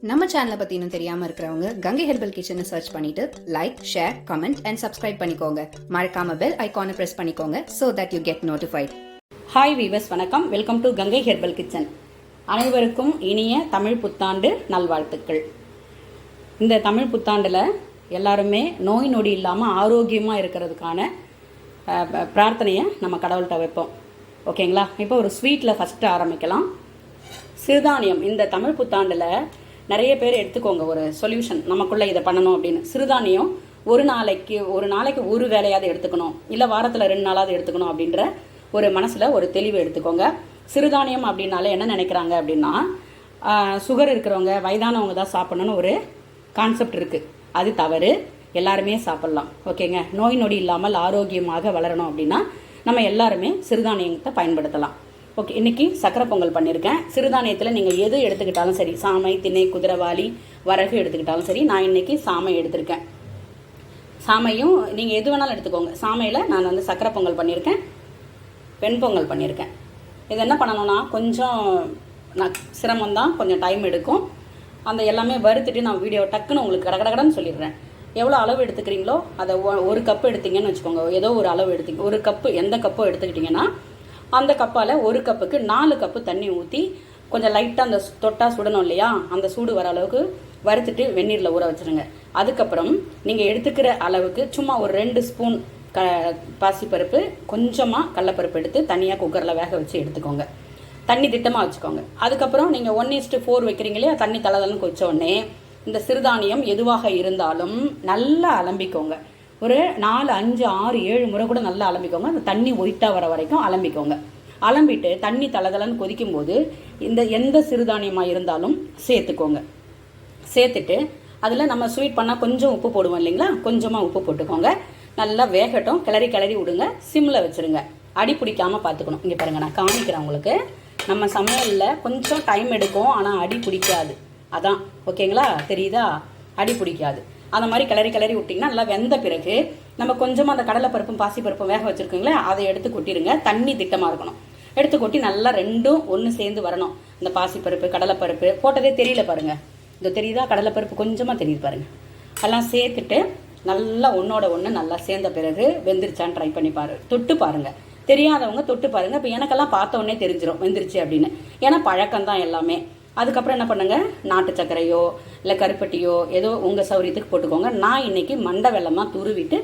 நம்ம சேனலை பற்றி இன்னும் தெரியாமல் இருக்கிறவங்க கங்கை ஹெர்பல் கிச்சனை சர்ச் பண்ணிட்டு like share comment and subscribe பண்ணிக்கோங்க. மறக்காம பெல் ஐக்கானை ப்ரெஸ் பண்ணிக்கோங்க so that you get notified hi viewers வணக்கம். Welcome to Gangai herbal kitchen. அனைவருக்கும் இனிய தமிழ் புத்தாண்டு நல்வாழ்த்துக்கள். இந்த தமிழ் புத்தாண்டில் எல்லாருமே நோய் நொடி இல்லாமல் ஆரோக்கியமாக இருக்கிறதுக்கான ப- பிரார்த்தனையை நம்ம கடவுள்கிட்ட வைப்போம். ஓகேங்களா இப்போ ஒரு ஸ்வீட்டில் ஃபஸ்ட்டு ஆரம்பிக்கலாம். சிறுதானியம். இந்த தமிழ் புத்தாண்டில் நிறைய பேர் எடுத்துக்கோங்க ஒரு சொல்யூஷன் நமக்குள்ளே இதை பண்ணணும் அப்படின்னு. சிறுதானியம் ஒரு நாளைக்கு ஒரு நாளைக்கு ஒரு வேலையாவது எடுத்துக்கணும். இல்லை வாரத்தில் ரெண்டு நாளாவது எடுத்துக்கணும் அப்படின்ற ஒரு மனசில் ஒரு தெளிவு எடுத்துக்கோங்க. சிறுதானியம் அப்படின்னாலே என்ன நினைக்கிறாங்க அப்படின்னா சுகர் இருக்கிறவங்க வயதானவங்க தான் சாப்பிடணும்னு ஒரு கான்செப்ட் இருக்குது அது தவறு. எல்லாருமே சாப்பிட்லாம். ஓகேங்க நோய் நொடி இல்லாமல் ஆரோக்கியமாக வளரணும் அப்படின்னா நம்ம எல்லாருமே சிறுதானியத்தை பயன்படுத்தலாம். ஓகே இன்னைக்கு சக்கரை பொங்கல் பண்ணியிருக்கேன் சிறுதானியத்தில் நீங்கள் எது எடுத்துக்கிட்டாலும் சரி சாமை திணை குதிரவாளி வரகு எடுத்துக்கிட்டாலும் சரி நான் இன்னைக்கு சாமை எடுத்திருக்கேன். சாமையும் நீங்கள் எது வேணாலும் எடுத்துக்கோங்க. சாமையில் நான் வந்து சக்கரை பொங்கல் பண்ணியிருக்கேன் வெண்பொங்கல் பண்ணியிருக்கேன் இது என்ன பண்ணணும்னா கொஞ்சம் நான் சிரமம்தான் கொஞ்சம் டைம் எடுக்கும். அந்த எல்லாமே வறுத்துட்டு நான் வீடியோ டக்குன்னு உங்களுக்கு கடகடகடன்னு சொல்லிடுறேன். எவ்வளோ அளவு எடுத்துக்கிறீங்களோ அதை ஒரு கப்பு எடுத்தீங்கன்னு வச்சுக்கோங்க. ஏதோ ஒரு அளவு எடுத்தீங்க ஒரு கப்பு எந்த கப்போ எடுத்துக்கிட்டிங்கன்னா அந்த கப்பால் ஒரு கப்புக்கு நாலு கப்பு தண்ணி ஊற்றி கொஞ்சம் லைட்டாக அந்த சு- தொட்டா சுடணும் இல்லையா? அந்த சூடு வர அளவுக்கு வறுத்துட்டு வெந்நீரில் ஊற வச்சுருங்க. அதுக்கப்புறம் நீங்கள் எடுத்துக்கிற அளவுக்கு சும்மா ஒரு ரெண்டு ஸ்பூன் க பாசிப்பருப்பு கொஞ்சமாக கடலப்பருப்பு எடுத்து தனியாக குக்கரில் வேக வச்சு எடுத்துக்கோங்க. தண்ணி திட்டமாக வச்சுக்கோங்க. அதுக்கப்புறம் நீங்கள் ஒன் இஸ்ட்டு ஃபோர் வைக்கிறீங்க இல்லையா? தண்ணி தலதலன்னு கொச்ச உடனே இந்த சிறுதானியம் எதுவாக இருந்தாலும் நல்லா அலம்பிக்கோங்க. ஒரு நாலு அஞ்சு ஆறு ஏழு முறை கூட நல்லா அலம்பிக்கோங்க. அந்த தண்ணி ஒயிட்டாக வர வரைக்கும் அலம்பிக்கோங்க. அலம்பிட்டு தண்ணி தளதளன்னு கொதிக்கும் போது இந்த எந்த சிறுதானியமாக இருந்தாலும் சேர்த்துக்கோங்க. சேர்த்துட்டு அதில் நம்ம ஸ்வீட் பண்ணால் கொஞ்சம் உப்பு போடுவோம் இல்லைங்களா? கொஞ்சமாக உப்பு போட்டுக்கோங்க. நல்லா வேகட்டும். கிளறி கிளறி விடுங்க. சிம்மில் வச்சுருங்க. அடி பிடிக்காம பார்த்துக்கணும். இங்கே பாருங்கள் நான் காமிக்கிறேன் உங்களுக்கு. நம்ம சமையலில் கொஞ்சம் டைம் எடுக்கும் ஆனால் அடி பிடிக்காது. அதான். ஓகேங்களா? தெரியுதா? அடி பிடிக்காது. அந்த மாதிரி கிளறி கிளறி விட்டிங்கன்னா நல்லா வெந்த பிறகு நம்ம கொஞ்சமாக அந்த கடலைப்பருப்பும் பாசிப்பருப்பும் வேக வச்சுருக்கீங்களே அதை எடுத்து கொட்டிடுங்க. தண்ணி திட்டமாக இருக்கணும். எடுத்து கொட்டி நல்லா ரெண்டும் ஒன்று சேர்ந்து வரணும். இந்த பாசிப்பருப்பு கடலைப்பருப்பு போட்டதே தெரியல பாருங்க. இது தெரியுதா? கடலைப்பருப்பு கொஞ்சமாக தெரியுது பாருங்கள் எல்லாம் சேர்த்துட்டு நல்லா ஒன்றோட ஒன்று நல்லா சேர்ந்த பிறகு வெந்துருச்சான்னு ட்ரை பண்ணி பாரு. தொட்டு பாருங்கள் தெரியாதவங்க தொட்டு பாருங்க. இப்போ எனக்கெல்லாம் பார்த்தோன்னே தெரிஞ்சிடும் வெந்துருச்சு அப்படின்னு. ஏன்னா பழக்கம் தான் எல்லாமே. அதுக்கப்புறம் என்ன பண்ணுங்க? நாட்டு சர்க்கரையோ இல்லை கருப்பட்டியோ ஏதோ உங்கள் சௌரியத்துக்கு போட்டுக்கோங்க. நான் இன்னைக்கு மண்டை வெள்ளமாக துருவிட்டு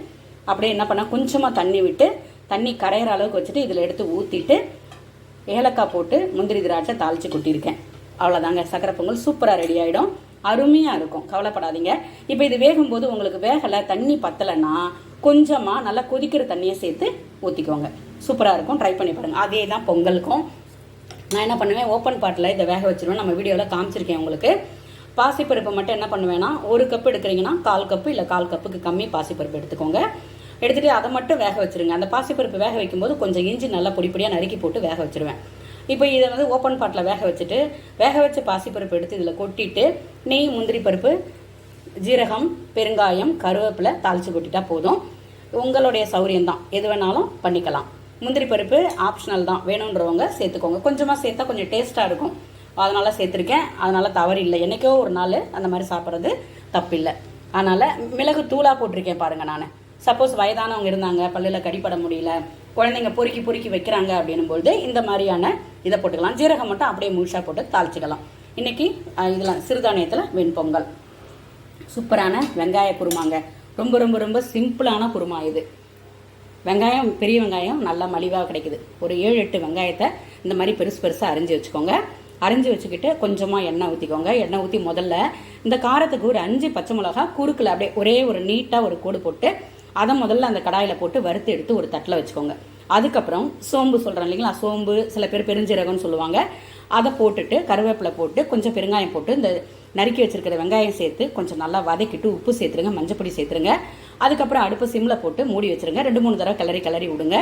அப்படியே என்ன பண்ணேன் கொஞ்சமாக தண்ணி விட்டு தண்ணி கரையிற அளவுக்கு வச்சுட்டு இதில் எடுத்து ஊற்றிட்டு ஏலக்காய் போட்டு முந்திரி திராட்சை தாளித்து கொட்டியிருக்கேன். அவ்வளோதாங்க சக்கரை பொங்கல் சூப்பராக ரெடி ஆகிடும் அருமையாக இருக்கும். கவலைப்படாதீங்க. இப்போ இது வேகும்போது உங்களுக்கு வேகலை தண்ணி பத்தலைன்னா கொஞ்சமாக நல்லா கொதிக்கிற தண்ணியை சேர்த்து ஊற்றிக்கோங்க சூப்பராக இருக்கும். ட்ரை பண்ணி பாருங்கள் அதே தான் பொங்கலுக்கும். நான் என்ன பண்ணுவேன் ஓப்பன் பாட்டில் இதை வேக வச்சிருவேன். நம்ம வீடியோவில் காமிச்சிருக்கேன் உங்களுக்கு. பாசிப்பருப்பு மட்டும் என்ன பண்ணுவேன்னா ஒரு கப் எடுக்கிறீங்கன்னா கால் கப்பு இல்லை கால் கப்புக்கு கம்மி பாசிப்பருப்பு எடுத்துக்கோங்க. எடுத்துகிட்டு அதை மட்டும் வேக வச்சிருங்க. அந்த பாசிப்பருப்பு வேக வைக்கும்போது கொஞ்சம் இஞ்சி நல்லா பொடிப்படியாக நறுக்கி போட்டு வேக வச்சிருவேன். இப்போ இதை வந்து ஓப்பன் பாட்டில் வேக வச்சுட்டு வேக வச்ச பாசிப்பருப்பு எடுத்து இதில் கொட்டிட்டு நெய் முந்திரி பருப்பு ஜீரகம் பெருங்காயம் கருவேப்பிலை தாளித்து கொட்டிட்டா போதும். உங்களுடைய சௌரியம் தான். எது வேணாலும் பண்ணிக்கலாம். முந்திரி பருப்பு ஆப்ஷனல் தான். வேணுன்றவங்க சேர்த்துக்கோங்க. கொஞ்சமாக சேர்த்தா கொஞ்சம் டேஸ்ட்டாக இருக்கும். அதனால் சேர்த்துருக்கேன். அதனால் தவறு இல்லை. என்னைக்கோ ஒரு நாள் அந்த மாதிரி சாப்பிட்றது தப்பில்லை. அதனால் மிளகு தூளாக போட்டிருக்கேன் பாருங்கள் நான். சப்போஸ் வயதானவங்க இருந்தாங்க பல்லில் கடிப்பட முடியல குழந்தைங்க பொறுக்கி பொறுக்கி வைக்கிறாங்க அப்படின்னும்பொழுது இந்த மாதிரியான இதை போட்டுக்கலாம். ஜீரகம் மட்டும் அப்படியே முழுசாக போட்டு தாளிச்சிக்கலாம். இன்றைக்கி இதில் சிறுதானியத்தில் வெண்பொங்கல். சூப்பரான வெங்காய குருமாங்க. ரொம்ப ரொம்ப ரொம்ப சிம்பிளான குருமா இது. வெங்காயம் பெரிய வெங்காயம் நல்லா மலிவாக கிடைக்குது. ஒரு ஏழு எட்டு வெங்காயத்தை இந்த மாதிரி பெருசு பெருசாக அரிஞ்சு வச்சுக்கோங்க. அரிஞ்சு வச்சுக்கிட்டு கொஞ்சமாக எண்ணெய் ஊற்றிக்கோங்க எண்ணெய் ஊற்றி முதல்ல இந்த காரத்துக்கு ஒரு அஞ்சு பச்சை மிளகா குறுக்கில் அப்படியே ஒரே ஒரு நீட்டாக ஒரு கோடு போட்டு அதை முதல்ல அந்த கடாயில் போட்டு வறுத்து எடுத்து ஒரு தட்டில் வச்சுக்கோங்க. அதுக்கப்புறம் சோம்பு சொல்கிறேன் இல்லைங்களா? சோம்பு சில பேர் பெருஞ்சீரகம்னு சொல்லுவாங்க. அதை போட்டுட்டு கருவேப்பிலை போட்டு கொஞ்சம் பெருங்காயம் போட்டு இந்த நறுக்கி வச்சிருக்கிற வெங்காயம் சேர்த்து கொஞ்சம் நல்லா வதக்கிட்டு உப்பு சேர்த்துருங்க மஞ்சப்பொடி சேர்த்துருங்க. அதுக்கப்புறம் அடுப்பு சிம்மில் போட்டு மூடி வச்சுருங்க. ரெண்டு மூணு தடவை கிளறி கிளறி விடுங்க.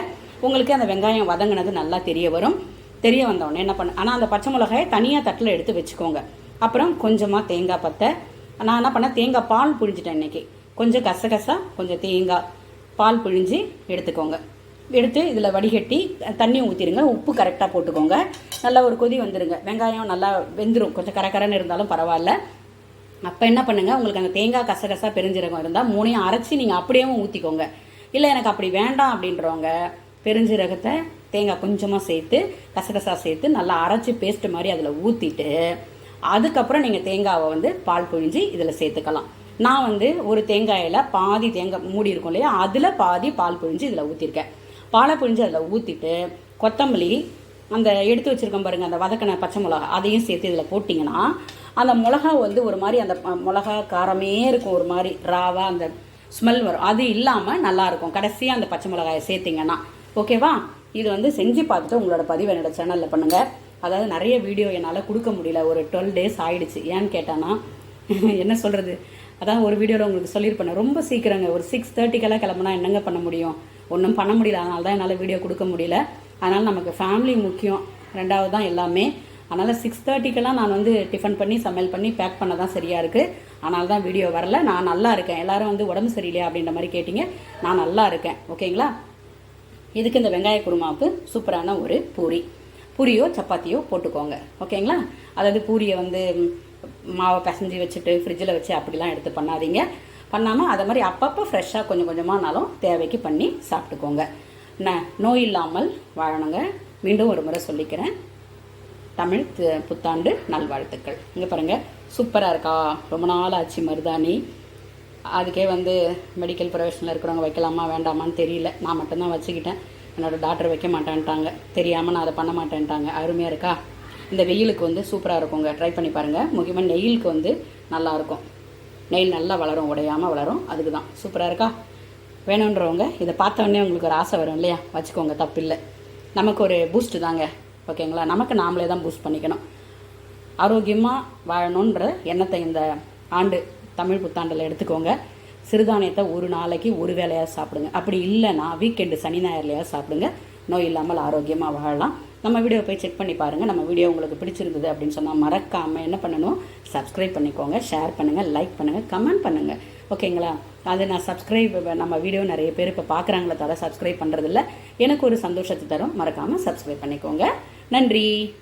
உங்களுக்கு அந்த வெங்காயம் வதங்கினது நல்லா தெரிய வரும். தெரிய வந்தவொடனே என்ன பண்ண ஆனால் அந்த பச்சை மிளகாயை தனியாக தட்டில் எடுத்து வச்சுக்கோங்க. அப்புறம் கொஞ்சமாக தேங்காய் பத்தை. நான் என்ன பண்ணேன்? தேங்காய் பால் புழிஞ்சிட்டேன் இன்னைக்கு. கொஞ்சம் கசகசா கொஞ்சம் தேங்காய் பால் பிழிஞ்சு எடுத்துக்கோங்க. எடுத்து இதில் வடிகட்டி தண்ணி ஊற்றிடுங்க உப்பு கரெக்டாக போட்டுக்கோங்க. நல்லா ஒரு கொதி வந்துடுங்க வெங்காயம் நல்லா வெந்துடும் கொஞ்சம் கரக்கரன்னு இருந்தாலும் பரவாயில்ல. அப்போ என்ன பண்ணுங்கள் உங்களுக்கு அந்த தேங்காய் கசகசா பெருஞ்சீரகம் இருந்தால் மூணையும் அரைச்சி நீங்கள் அப்படியேவும் ஊற்றிக்கோங்க இல்லை எனக்கு அப்படி வேண்டாம் அப்படின்றவங்க பெருஞ்சீரகத்தை தேங்காய் கொஞ்சமாக சேர்த்து கசகசா சேர்த்து நல்லா அரைச்சி பேஸ்ட் மாதிரி அதில் ஊற்றிட்டு அதுக்கப்புறம் நீங்கள் தேங்காவை வந்து பால் புழிஞ்சு இதில் சேர்த்துக்கலாம். நான் வந்து ஒரு தேங்காயில் பாதி தேங்காய் மூடி இருக்கும் இல்லையா அதில் பாதி பால் புழிஞ்சு இதில் ஊற்றிருக்கேன் பாலை புழிஞ்சு அதில் ஊற்றிட்டு கொத்தமல்லி அந்த எடுத்து வச்சுருக்கோம் பாருங்கள் அந்த வதக்கின பச்சை மிளகா அதையும் சேர்த்து இதில் போட்டிங்கன்னா அந்த மிளகா வந்து ஒரு மாதிரி அந்த மிளகா காரமே இருக்கும் ஒரு மாதிரி ராவாக அந்த ஸ்மெல் வரும். அது இல்லாமல் நல்லாயிருக்கும் கடைசியாக அந்த பச்சை மிளகாயை சேர்த்திங்கன்னா ஓகேவா? இது வந்து செஞ்சு பார்த்துட்டு உங்களோட பதிவு என்னோட சேனலில் பண்ணுங்கள் அதாவது நிறைய வீடியோ என்னால் கொடுக்க முடியல. ஒரு டுவெல் டேஸ் ஆயிடுச்சு. ஏன்னு கேட்டானா என்ன சொல்கிறது அதான் ஒரு வீடியோவில் உங்களுக்கு சொல்லியிருப்பேன். ரொம்ப சீக்கிரங்க. ஒரு சிக்ஸ் தேர்ட்டிக்கெல்லாம் கிளம்புனா என்னங்க பண்ண முடியும்? ஒன்றும் பண்ண முடியல. அதனால தான் என்னால் வீடியோ கொடுக்க முடியல. அதனால் நமக்கு ஃபேமிலி முக்கியம். ரெண்டாவது தான் எல்லாமே. அதனால் சிக்ஸ் தேர்ட்டிக்கெல்லாம் நான் வந்து டிஃபன் பண்ணி சமையல் பண்ணி பேக் பண்ண தான் சரியாக இருக்குது அதனால தான் வீடியோ வரல. நான் நல்லா இருக்கேன். எல்லாரும் வந்து உடம்பு சரியில்லையா அப்படின்ற மாதிரி கேட்டிங்க. நான் நல்லா இருக்கேன். ஓகேங்களா? இதுக்கு இந்த வெங்காய குருமாவுக்கு சூப்பரான ஒரு பூரி. பூரியோ சப்பாத்தியோ போட்டுக்கோங்க. ஓகேங்களா? அதாவது பூரியை வந்து மாவை பிசைஞ்சு வச்சுட்டு ஃப்ரிட்ஜில் வச்சு அப்படிலாம் எடுத்து பண்ணாதீங்க. பண்ணாமல் அதை மாதிரி அப்பப்போ ஃப்ரெஷ்ஷாக கொஞ்சம் கொஞ்சமானாலும் தேவைக்கு பண்ணி சாப்பிட்டுக்கோங்க. என்ன நோய் இல்லாமல் வாழணுங்க. மீண்டும் ஒரு முறை சொல்லிக்கிறேன். தமிழ் புத்தாண்டு நல்வாழ்த்துக்கள். இங்கே பாருங்கள் சூப்பராக இருக்கா? ரொம்ப நாள் ஆச்சு மருதாணி. அதுக்கே வந்து மெடிக்கல் ப்ரொஃபஷனில் இருக்கிறவங்க வைக்கலாமா வேண்டாமான்னு தெரியல. நான் மட்டும்தான் வச்சுக்கிட்டேன். என்னோடய டாக்டர் வைக்க மாட்டேன்ட்டாங்க. தெரியாமல் நான் அதை பண்ண மாட்டேன்ட்டாங்க. அருமையாக இருக்கா? இந்த வெயிலுக்கு வந்து சூப்பராக இருக்குங்க. ட்ரை பண்ணி பாருங்கள் முக்கியமாக நெயிலுக்கு வந்து நல்லா இருக்கும் நெயில் நல்லா வளரும் உடையாமல் வளரும். அதுக்கு தான் சூப்பராக இருக்கா? வேணுன்றவங்க இதை பார்த்த உங்களுக்கு ஒரு ஆசை வரும் இல்லையா? வச்சுக்கோங்க தப்பில்லை. நமக்கு ஒரு பூஸ்ட் தாங்க. ஓகேங்களா நமக்கு நாமளே தான் பூஸ்ட் பண்ணிக்கணும். ஆரோக்கியமாக வாழணுன்ற எண்ணத்தை இந்த ஆண்டு தமிழ் புத்தாண்டில் எடுத்துக்கோங்க. சிறுதானியத்தை ஒரு நாளைக்கு ஒரு வேலையாக சாப்பிடுங்க. அப்படி இல்லைன்னா வீக்கெண்டு சனி ஞாயிறுலையாக சாப்பிடுங்க. நோய் இல்லாமல் ஆரோக்கியமாக வாழலாம். நம்ம வீடியோ போய் செக் பண்ணி பாருங்கள் நம்ம வீடியோ உங்களுக்கு பிடிச்சிருந்தது அப்படின்னு சொன்னால் மறக்காமல் என்ன பண்ணணும்? சப்ஸ்கிரைப் பண்ணிக்கோங்க. ஷேர் பண்ணுங்கள் லைக் பண்ணுங்கள் கமெண்ட் பண்ணுங்கள் ஓகேங்களா அது நான் சப்ஸ்கிரைப் நம்ம வீடியோ நிறைய பேர் இப்போ பார்க்குறாங்களே தவிர சப்ஸ்கிரைப் பண்ணுறதில்ல எனக்கு ஒரு சந்தோஷத்தை தரும். மறக்காமல் சப்ஸ்கிரைப் பண்ணிக்கோங்க. நன்றி.